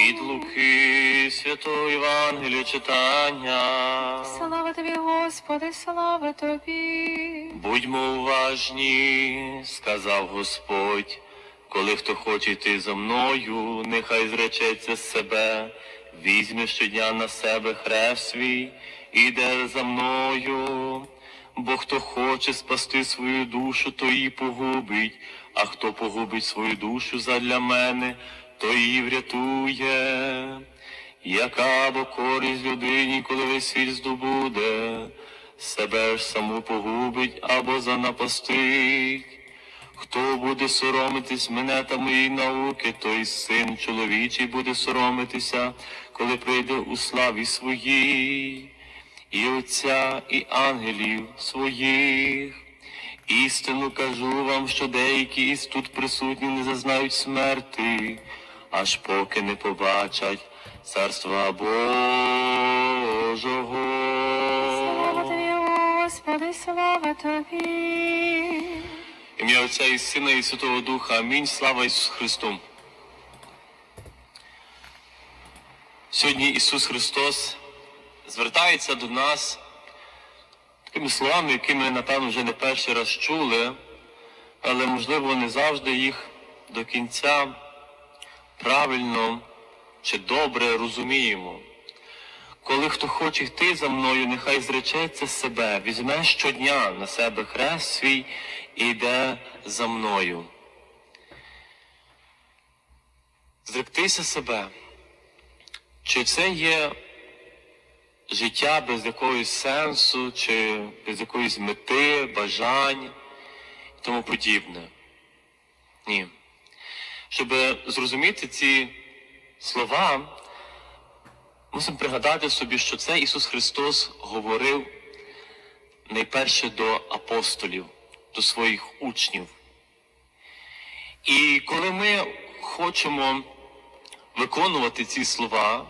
Від Луки Святого Євангелія читання. Слава тобі, Господи, слава тобі. Будьмо уважні, сказав Господь, коли хто хоче йти за мною, нехай зречеться з себе, візьме щодня на себе хрест свій, і йде за мною. Бо хто хоче спасти свою душу, то її погубить, а хто погубить свою душу задля мене, то її врятує. Яка бо користь людині, коли весь світ здобуде, себе ж саму погубить або занапастить. Хто буде соромитись мене та моєї науки, той син чоловічий буде соромитися, коли прийде у славі своїй, і Отця, і ангелів своїх. Істину кажу вам, що деякі із тут присутні не зазнають смерти, аж поки не побачать царства Божого. Слава тобі, Господи, слава тобі. Ім'я Отця і Сина і Святого Духа. Амінь. Слава Ісусу Христу. Сьогодні Ісус Христос звертається до нас такими словами, які ми, напевно, вже не перший раз чули, але, можливо, не завжди їх до кінця правильно чи добре розуміємо. Коли хто хоче йти за мною, нехай зречеться себе, візьме щодня на себе хрест свій і йде за мною. Зректися себе. Чи це є життя без якогось сенсу, чи без якоїсь мети, бажань і тому подібне? Ні. Щоб зрозуміти ці слова, Мусимо пригадати собі, що це Ісус Христос говорив найперше до апостолів, до своїх учнів. І коли ми хочемо виконувати ці слова,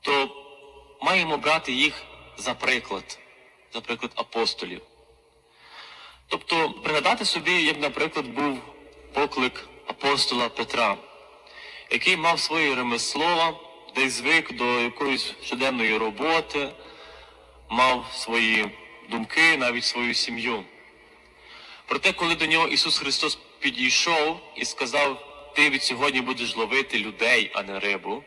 то маємо брати їх за приклад, за приклад апостолів. Тобто пригадати собі, як, наприклад, був поклик апостола Петра, який мав своє ремесло, десь звик до якоїсь щоденної роботи, мав свої думки, навіть свою сім'ю. Проте, коли до нього Ісус Христос підійшов і сказав, ти від сьогодні будеш ловити людей, а не рибу,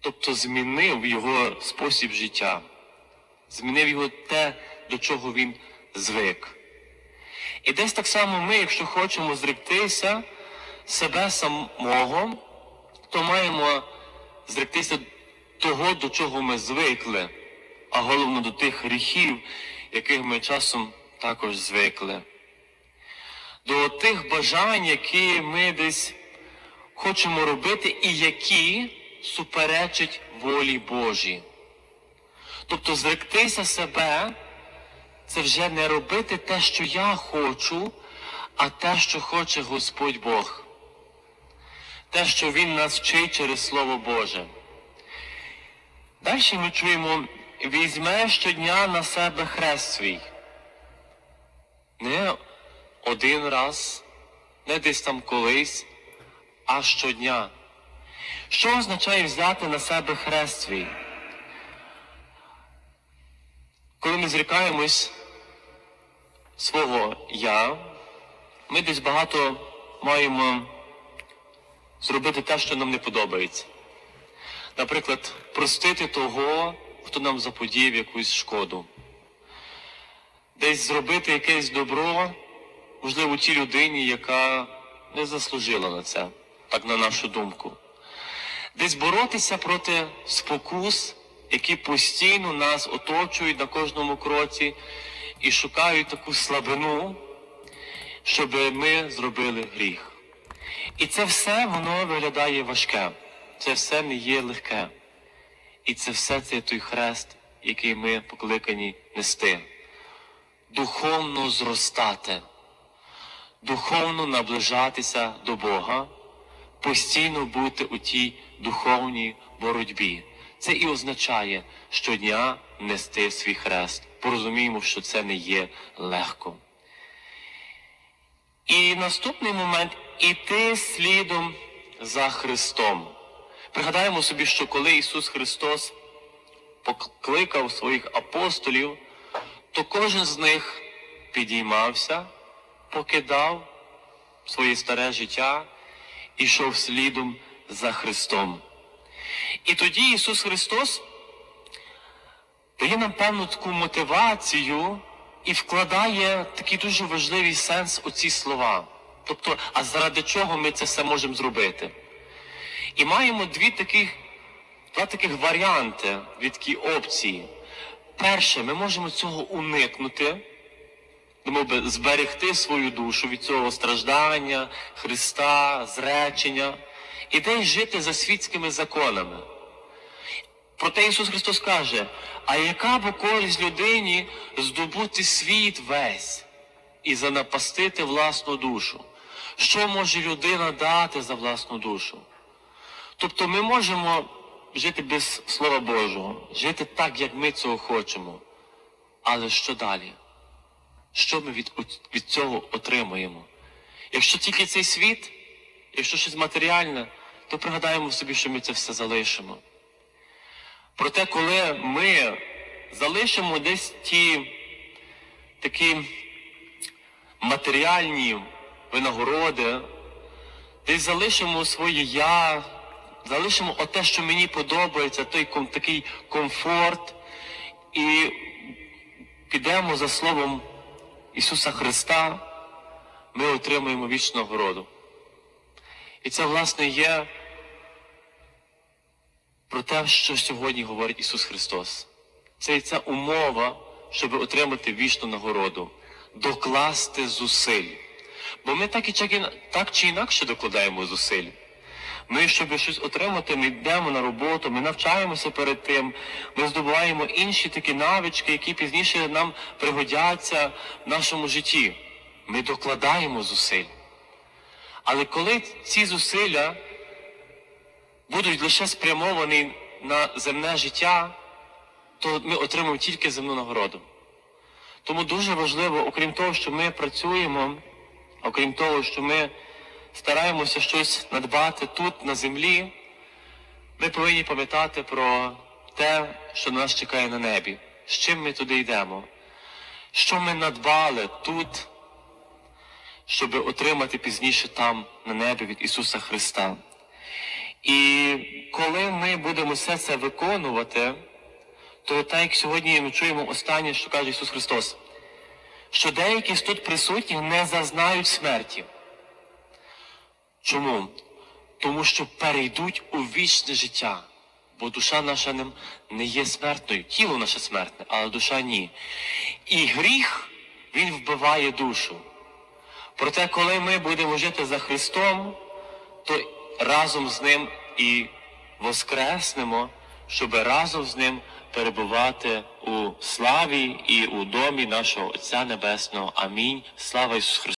тобто змінив його спосіб життя, змінив його те, до чого він звик. І десь так само ми, якщо хочемо зректися себе самого, то маємо зректися того, до чого ми звикли, а головно до тих гріхів, яких ми часом також звикли. До тих бажань, які ми десь хочемо робити і які суперечать волі Божій. Тобто зректися себе це вже не робити те, що я хочу, а те, що хоче Господь Бог те, що Він нас вчить через Слово Боже. Далі ми чуємо, візьме щодня на себе хрест свій. Не один раз, не десь там колись, а щодня. Що означає взяти на себе хрест свій? Коли ми зрікаємось свого я, ми десь багато маємо зробити те, що нам не подобається. Наприклад, простити того, хто нам заподіяв якусь шкоду. Десь зробити якесь добро, можливо, тій людині, яка не заслужила на це, так на нашу думку. Десь боротися проти спокус, які постійно нас оточують на кожному кроці і шукають таку слабину, щоб ми зробили гріх. І це все воно виглядає важке. Це все не є легке. І це все це той хрест, який ми покликані нести. Духовно зростати, духовно наближатися до Бога, постійно бути у тій духовній боротьбі. Це і означає щодня нести свій хрест. Порозуміємо, що це не є легко. І наступний момент іти слідом за Христом. Пригадаємо собі, що коли Ісус Христос покликав своїх апостолів, то кожен з них підіймався, покидав своє старе життя і йшов слідом за Христом. І тоді Ісус Христос дає нам певну таку мотивацію і вкладає такий дуже важливий сенс у ці слова. Тобто, а заради чого ми це все можемо зробити? І маємо дві таких, два таких варіанти, дві такі опції. Перше, ми можемо цього уникнути, немов би зберегти свою душу від цього страждання, Христа, зречення, і десь жити за світськими законами. Проте Ісус Христос каже, а яка б користь людині здобути світ весь і занапастити власну душу? Що може людина дати за власну душу? Тобто ми можемо жити без Слова Божого, жити так, як ми цього хочемо. Але що далі? Що ми від, від цього отримуємо? Якщо тільки цей світ, якщо щось матеріальне, то пригадаємо собі, що ми це все залишимо. Проте, коли ми залишимо десь ті такі матеріальні винагороди, десь залишимо своє я, залишимо оте, що мені подобається, той ком- такий комфорт, і підемо за словом Ісуса Христа, ми отримуємо вічну нагороду. І це, власне, є про те, що сьогодні говорить Ісус Христос. Це і ця умова, щоб отримати вічну нагороду, докласти зусиль. Бо ми так, і так чи інакше докладаємо зусиль. Ми, щоб щось отримати, ми йдемо на роботу, ми навчаємося перед тим, ми здобуваємо інші такі навички, які пізніше нам пригодяться в нашому житті. Ми докладаємо зусиль. Але коли ці зусилля будуть лише спрямовані на земне життя, то ми отримаємо тільки земну нагороду. Тому дуже важливо, окрім того, що ми працюємо, окрім того, що ми стараємося щось надбати тут, на землі, ми повинні пам'ятати про те, що нас чекає на небі, з чим ми туди йдемо, що ми надбали тут, щоб отримати пізніше там, на небі від Ісуса Христа. І коли ми будемо все це виконувати, то так як сьогодні ми чуємо останнє, що каже Ісус Христос, що деякі з тут присутніх не зазнають смерті. Чому? Тому що перейдуть у вічне життя, бо душа наша не, є смертною, тіло наше смертне, але душа ні. І гріх, він вбиває душу. Проте, коли ми будемо жити за Христом, то разом з ним і воскреснемо, щоб разом з ним перебувати у славі і у домі нашого Отця Небесного. Амінь. Слава Ісусу Христу!